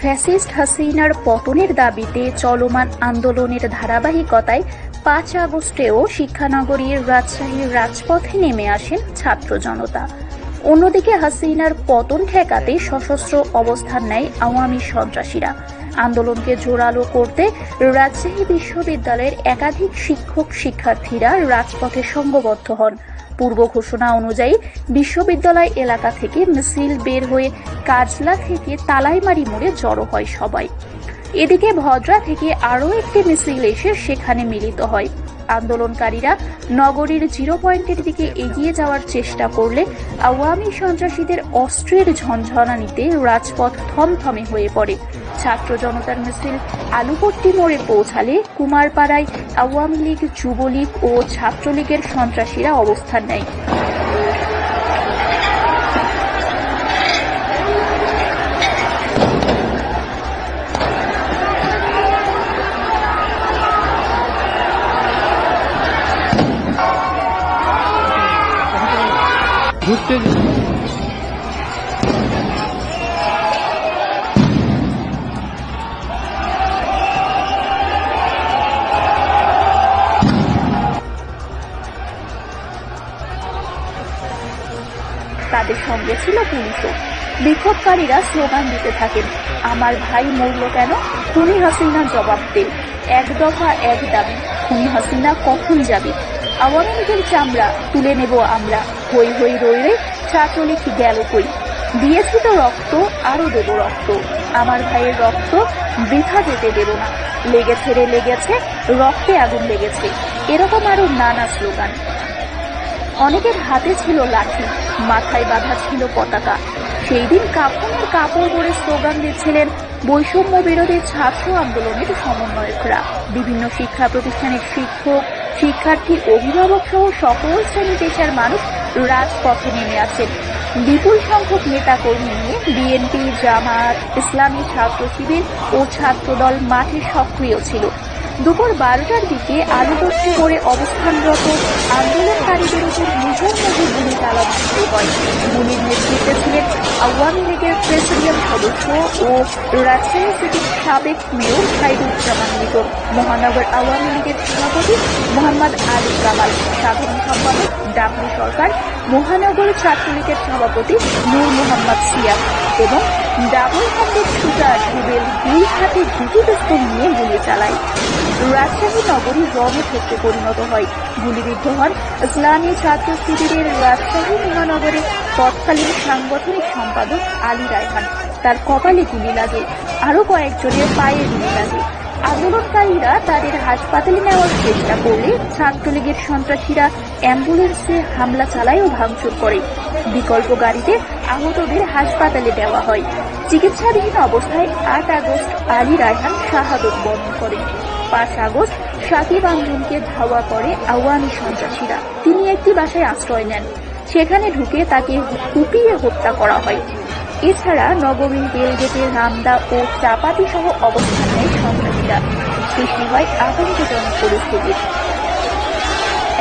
Fascist হাসিনার পতনের দাবিতে চলমান আন্দোলনের ধারাবাহিকতায় পাঁচ আগস্টেও শিক্ষানগরীর রাজশাহীর রাজপথে নেমে আসেন ছাত্র জনতা। অন্যদিকে হাসিনার পতন ঠেকাতে সশস্ত্র অবস্থান নেয় আওয়ামী সন্ত্রাসীরা। আন্দোলনকে জোরালো করতে রাজশাহী বিশ্ববিদ্যালয়ের একাধিক শিক্ষক শিক্ষার্থীরা রাজপথে সংঘবদ্ধ হন। পূর্ব ঘোষণা অনুযায়ী বিশ্ববিদ্যালয় এলাকা থেকে মিছিল বের হয়ে কাজলা থেকে তালাইমারি মোড়ে জড়ো হয় সবাই। এদিকে ভদ্রা থেকে আরও একটি মিছিল এসে সেখানে মিলিত হয়। আন্দোলনকারীরা নগরীর জিরো পয়েন্টের দিকে এগিয়ে যাওয়ার চেষ্টা করলে আওয়ামী সন্ত্রাসীদের অস্ত্রের ঝনঝনানিতে রাজপথ থমথমে হয়ে পড়ে। ছাত্র জনতার মিছিল আলুপট্টি মোড়ে পৌঁছালে কুমারপাড়ায় আওয়ামী লীগ, যুবলীগ ও ছাত্রলীগের সন্ত্রাসীরা অবস্থান নেয়। ঘুরতে তাদের সঙ্গে ছিল পুলিশও বিক্ষোভকারীরা স্লোগান দিতে থাকেন, আমার ভাই মরল কেন? তুমি হাসিনা জবাব দে। এক দফা এক দাবি তুমি হাসিনা কখন যাবে? আওয়ামী লীগের চামড়া তুলে নেব আমরা। হই হই, রই রইলে ছাত্রলীগ গেল কই? দিয়েছি তো রক্ত, আরও দেব রক্ত। আমার ভাইয়ের রক্ত বৃথা যেতে দেব না। লেগেছে রে, লেগেছে, রক্তে আগুন লেগেছে। এরকম আরও নানা স্লোগান। অনেকের হাতে ছিল লাঠি, মাথায় বাঁধা ছিল পতাকা। সেই দিন কাপড়ের কাপড় পরে স্লোগান দিচ্ছিলেন বৈষম্য বিরোধী ছাত্র আন্দোলনের সমন্বয়করা। বিভিন্ন শিক্ষা প্রতিষ্ঠানের শিক্ষক শিক্ষার্থী, অভিভাবক সহ সকল শ্রেণি পেশার মানুষ রাজপথে নেমে আছেন বিপুল সংখ্যক নেতা কর্মী নিয়ে বিএনপি, জামাত, ইসলামী ছাত্র শিবির ও ছাত্রদল মাঠে সক্রিয় ছিল। দুপুর বারোটার দিকে আলুবস্তি করে অবস্থানরত আন্দোলনকারীদের উপর মুহুর্মুহু গুলি চালানো শুরু হয় গুলির নেতৃত্বে ছিলেন আওয়ামী লীগের প্রেসিডিয়াম সদস্য ও রাজশাহী সিটির সাবেক মেয়র সাইদুজ্জামান লিটন মহানগর আওয়ামী লীগের সভাপতি মোহাম্মদ আলী কামাল, সাধারণ সম্পাদক ডাবলু সরকার, মহানগর ছাত্রলীগের সভাপতি নূর মোহাম্মদ সিয়াম এবং ডাবল হাতের শুটার রুবেল দুই হাতে দুটি পিস্তল নিয়ে গুলি চালায়। রাজশাহী নগরী রণক্ষেত্রে পরিণত হয়। গুলিবিদ্ধ হন ইসলামী ছাত্র শিবিরের রাজশাহী মহানগরের তৎকালীন সাংগঠনিক সম্পাদক আলী রায়হান। তার কপালে গুলি লাগে আরও কয়েকজনের পায়ে গুলি লাগে। আন্দোলনকারীরা তাদের হাসপাতালে নেওয়ার চেষ্টা করলে ছাত্রলীগের সন্ত্রাসীরা অ্যাম্বুলেন্সে হামলা চালায় ও ভাঙচুর করে। বিকল্প গাড়িতে আহতদের হাসপাতালে দেওয়া হয়। চিকিৎসাধীন অবস্থায় আট আগস্ট আলী রায়হান শাহাদত বরণ করেন। পাঁচ আগস্ট সাকিব আন্দোলনকে ধাওয়া করে আওয়ামী সন্ত্রাসীরা। তিনি একটি বাসায় আশ্রয় নেন। সেখানে ঢুকে তাকে কুপিয়ে হত্যা করা হয়। এছাড়া নগরীর রেলগেটের রামদা ও চাপাতি সহ অবস্থান নেয় সন্ত্রাসীরা। সৃষ্টি হয় আতঙ্কজনক পরিস্থিতির।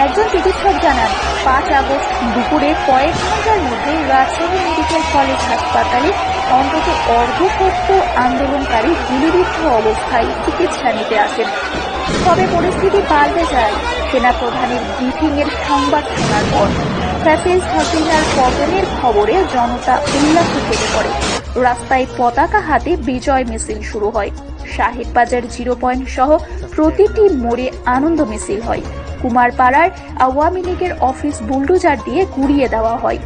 একজন চিকিৎসক জানান, পাঁচ আগস্ট দুপুরে কয়েক ঘণ্টার মধ্যে রাজশাহী মেডিকেল কলেজ হাসপাতালে অন্তত অর্ধশত আন্দোলনকারী গুলিবিদ্ধ অবস্থায় চিকিৎসা নিতে আসেন। তবে পরিস্থিতি পাল্টে যায়। সেনাপ্রধানের এর সংবাদ শোনার পর ফ্যাসিস্ট হাসিনার পতনের খবরে জনতা উল্লাস থেকে পড়ে রাস্তায় পতাকা হাতে বিজয় মিছিল শুরু হয়। শাহিদ বাজার জিরো পয়েন্ট সহ প্রতিটি মোড়ে আনন্দ মিছিল হয়। কুমারপাড়ার আওয়ামী লীগের অফিস বুলডোজার দিয়ে গুড়িয়ে দেওয়া হয়।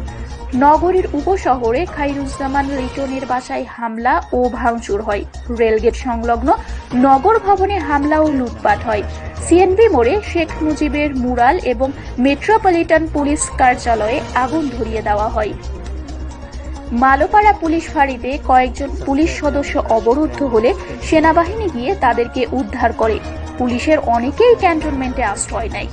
নগরীর উপশহরে খাইরুজ্জামান লিটনের বাসায় হামলা ও ভাঙচুর হয়। রেলগেট সংলগ্ন নগর ভবনে হামলা ও লুটপাট হয়। সিএনবি মোড়ে শেখ মুজিবের মুরাল এবং মেট্রোপলিটন পুলিশ কার্যালয়ে আগুন ধরিয়ে দেওয়া হয়। মালোপাড়া পুলিশ ফাঁড়িতে কয়েকজন পুলিশ সদস্য অবরুদ্ধ হলে সেনাবাহিনী গিয়ে তাদেরকে উদ্ধার করে। পুলিশের অনেকেই ক্যান্টনমেন্টে আশ্রয় নেয়।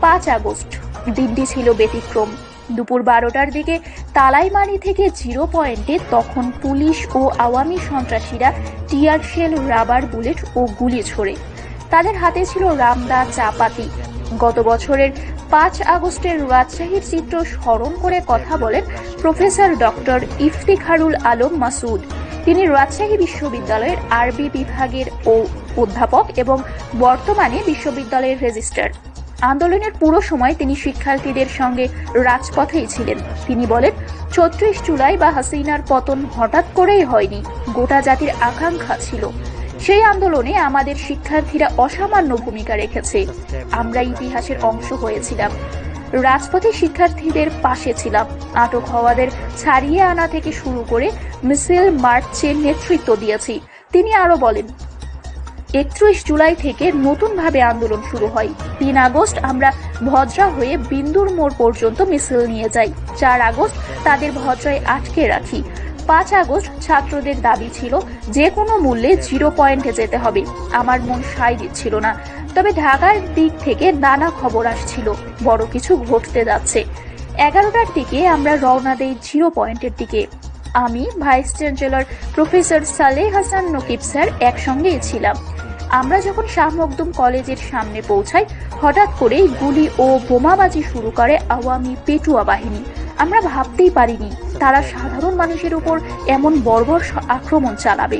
পাঁচ আগস্ট, দিনটি ছিল ব্যতিক্রম। দুপুর বারোটার দিকে তালাইমারি থেকে জিরো পয়েন্টে তখন পুলিশ ও আওয়ামী সন্ত্রাসীরা টিয়ার শেল, রাবার, বুলেট ও গুলি ছোড়ে। তাদের হাতে ছিল রামদা চাপাতি। গত বছরের পাঁচ আগস্টের রাজশাহীর চিত্র স্মরণ করে কথা বলেন প্রফেসর ডক্টর ইফতিখারুল আলম মাসুদ। তিনি রাজশাহী বিশ্ববিদ্যালয়ের আরবি বিভাগের ও অধ্যাপক এবং বর্তমানে বিশ্ববিদ্যালয়ের রেজিস্ট্রার। আন্দোলনের পুরো সময় তিনি শিক্ষার্থীদের সঙ্গে রাজপথেই ছিলেন। তিনি বলেন, ছত্রিশ জুলাই বা হাসিনার পতন হঠাৎ করেই হয়নি, গোটা জাতির আকাঙ্ক্ষা ছিল। সেই আন্দোলনে আমাদের শিক্ষার্থীরা অসামান্য ভূমিকা রেখেছে। আমরা ইতিহাসের অংশ হয়েছিলাম। রাজপথে শিক্ষার্থীদের পাশে ছিলাম। আটক হওয়াদের ছাড়িয়ে আনা থেকে শুরু করে মিছিল মার্চের নেতৃত্ব দিয়েছি। তিনি আরও বলেন একত্রিশ জুলাই থেকে নতুনভাবে আন্দোলন শুরু হয়। তিন আগস্ট আমরা ভদ্রা হয়ে বিন্দুর মোড় পর্যন্ত মিছিল নিয়ে যাই। চার আগস্ট তাদের ভদ্রায় আটকে রাখি। পাঁচ আগস্ট ছাত্রদের দাবি ছিল যে কোনো মূল্যে জিরো পয়েন্টে যেতে হবে। আমার মন সায় দিচ্ছিল না। তবে ঢাকার দিক থেকে নানা খবর আসছিল। বড় কিছু ঘটতে যাচ্ছে। এগারোটার দিকে আমরা রওনা দেই জিরো পয়েন্টের দিকে। আমি vice chancellor professor Saleh Hasan Nakib sir একসঙ্গেই ছিলাম। আমরা যখন শাহ মখদুম কলেজের সামনে পৌঁছাই, হঠাৎ করেই গুলি ও বোমাবাজি শুরু করে আওয়ামী পেটুয়া বাহিনী। আমরা ভাবতেই পারিনি, তারা সাধারণ মানুষের উপর এমন বর্বর আক্রমণ চালাবে।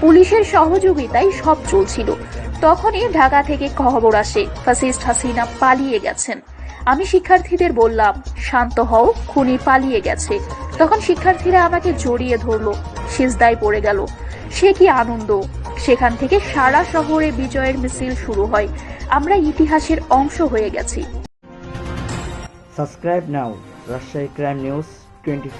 পুলিশের সহযোগিতায় সব চলছিল। তখনই ঢাকা থেকে খবর আসে ফাসিস্ট হাসিনা পালিয়ে গেছেন। আমি শিক্ষার্থীদের বললাম, শান্ত হও, খুনি পালিয়ে গেছে। তখন শিক্ষার্থীরা আমাকে জড়িয়ে ধরলো, সিজদায় পড়ে গেল। সে কি আনন্দ? সেখান থেকে সারা শহরে বিজয়ের মিছিল শুরু হয়। আমরা ইতিহাসের অংশ হয়ে গেছি। Subscribe now Rajshahi crime news twenty